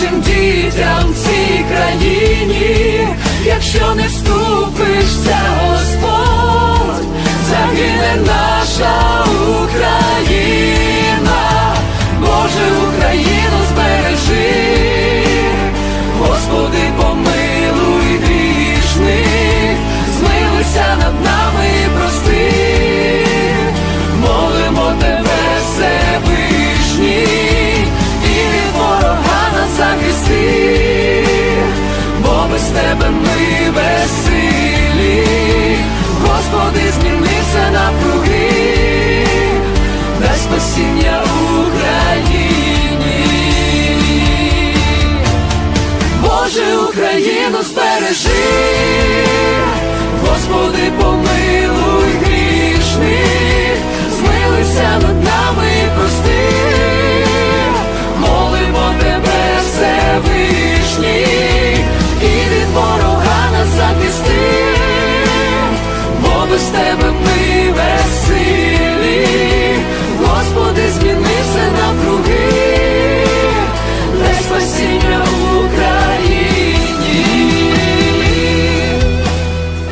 нашим дітям в цій країні, якщо не вступишся, тебе ми веселі, Господи, змінився на навкруги, дай спасіння Україні, Боже Україну збережи, Господи.